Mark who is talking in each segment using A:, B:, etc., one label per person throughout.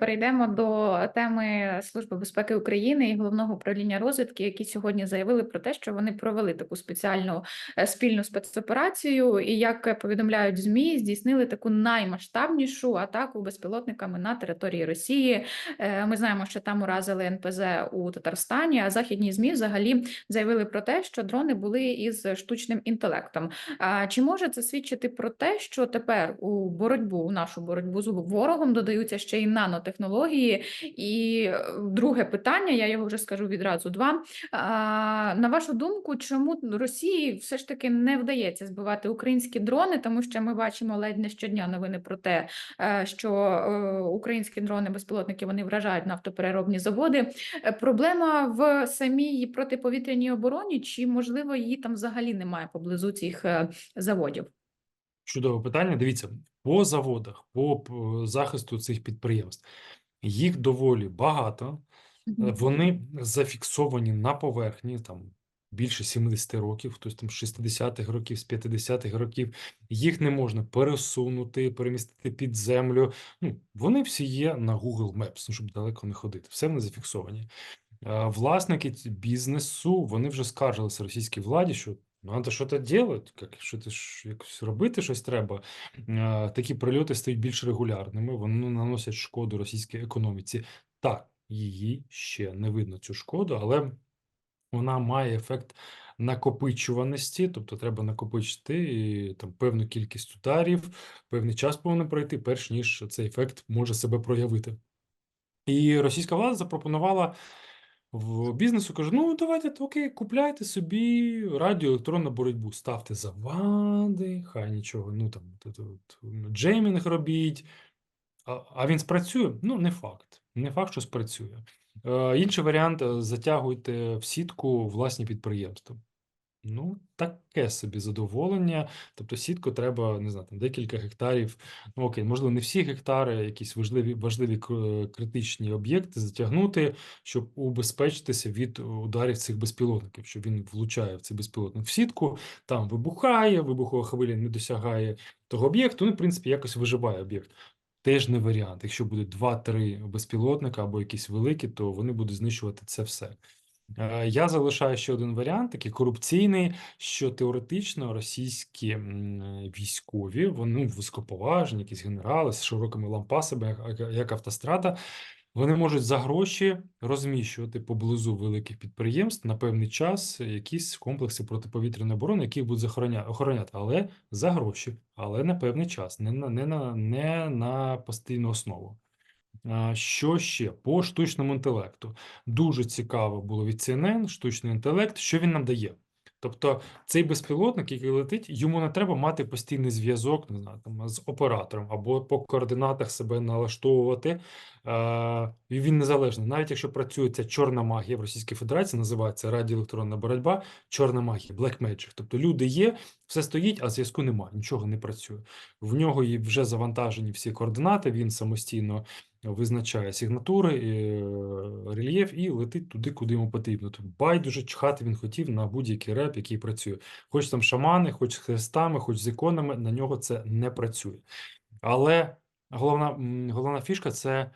A: Перейдемо до теми Служби безпеки України і головного управління розвідки, які сьогодні заявили про те, що вони провели таку спеціальну е, спільну спецоперацію, і як повідомляють змі, здійснили таку наймасштабнішу атаку безпілотниками на території Росії. Е, Ми знаємо, що там уразили НПЗ у Татарстані. А західні змі взагалі заявили про те, що дрони були із штучним інтелектом. А чи може це свідчити про те, що тепер у боротьбу, у нашу боротьбу з ворогом додаються ще й нанотехнології? І е, друге питання, я його вже скажу відразу два. На вашу думку, чому Росії все ж таки не вдається збивати українські дрони? Тому що ми бачимо ледь не щодня новини про те, е, що е, українські дрони безпілотники вони вражають нафтопереробні заводи. Проблема в самій протиповітряній обороні, чи можливо її там взагалі немає поблизу цих заводів?
B: Чудове питання. Дивіться, по заводах, по захисту цих підприємств, їх доволі багато. Е, Вони зафіксовані на поверхні, там більше 70 років, хтось там з 60-х років, з 50-х років. Їх не можна пересунути, перемістити під землю. Ну, вони всі є на Google Maps, ну, щоб далеко не ходити. Все вони зафіксовані. Е, Власники бізнесу вони вже скаржилися російській владі, що треба щось робити, як що ти ж якось робити щось треба. Такі прильоти стають більш регулярними, вони наносять шкоду російській економіці. Так, її ще не видно цю шкоду, але вона має ефект накопичуваності, тобто треба накопичити і, там певну кількість ударів, певний час повинен пройти, перш ніж цей ефект може себе проявити. І російська влада запропонувала в бізнесу, кажу: ну давайте окей, купляйте собі радіоелектронну боротьбу, ставте завади, хай нічого, ну там тут, тут, джеймінг робіть. А, а він спрацює? Ну, не факт. Не факт, що спрацює. Е, інший варіант е, затягуйте в сітку власні підприємства. Ну, таке собі задоволення. Тобто сітку треба, не знаю, там декілька гектарів. Ну окей, можливо, не всі гектари, якісь важливі, важливі критичні об'єкти затягнути, щоб убезпечитися від ударів цих безпілотників, що він влучає в цей безпілотник в сітку, там вибухає, вибухова хвиля не досягає того об'єкту. Ну, в принципі, якось виживає об'єкт. Теж не варіант. Якщо буде 2-3 безпілотника або якісь великі, то вони будуть знищувати це все. Е, Я залишаю ще один варіант, такий корупційний, що теоретично російські військові, вони ну, високоповажні, якісь генерали з широкими лампасами, як, автострада, вони можуть за гроші розміщувати поблизу великих підприємств на певний час якісь комплекси протиповітряної оборони, які будуть охороняти, але за гроші, але на певний час, не на, не на, не на постійну основу. Що ще по штучному інтелекту? Дуже цікаво було від CNN, штучний інтелект, що він нам дає. Тобто цей безпілотник, який летить, йому не треба мати постійний зв'язок не знаю, там, з оператором або по координатах себе налаштовувати. Е, він незалежний. Навіть якщо працює ця чорна магія в Російській Федерації, називається радіоелектронна боротьба, чорна магія, black magic. Тобто люди є, все стоїть, а зв'язку немає, нічого не працює. В нього вже завантажені всі координати, він самостійно визначає сигнатури, е, рельєф і летить туди, куди йому потрібно. Тобто байдуже чхати він хотів на будь-який реп, який працює. Хоч там шамани, хоч з хрестами, хоч з іконами, на нього це не працює. Але головна, головна фішка це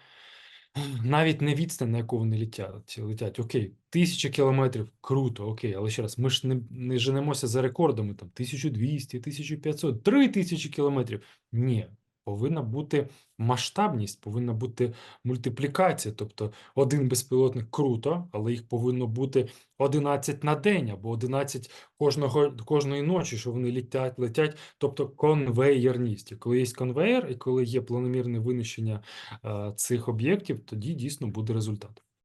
B: навіть не відстань, на яку вони летять. летять. Окей, тисяча кілометрів, круто, окей, але ще раз, ми ж не, не женемося за рекордами, там 1200, 1500, 3000 кілометрів. Ні, повинна бути масштабність, повинна бути мультиплікація. Тобто один безпілотник круто, але їх повинно бути 11 на день або 11 кожного, кожної ночі, що вони літять, летять. Тобто конвейерність. І Коли є конвейер і коли є планомірне винищення е, цих об'єктів, тоді дійсно буде результат.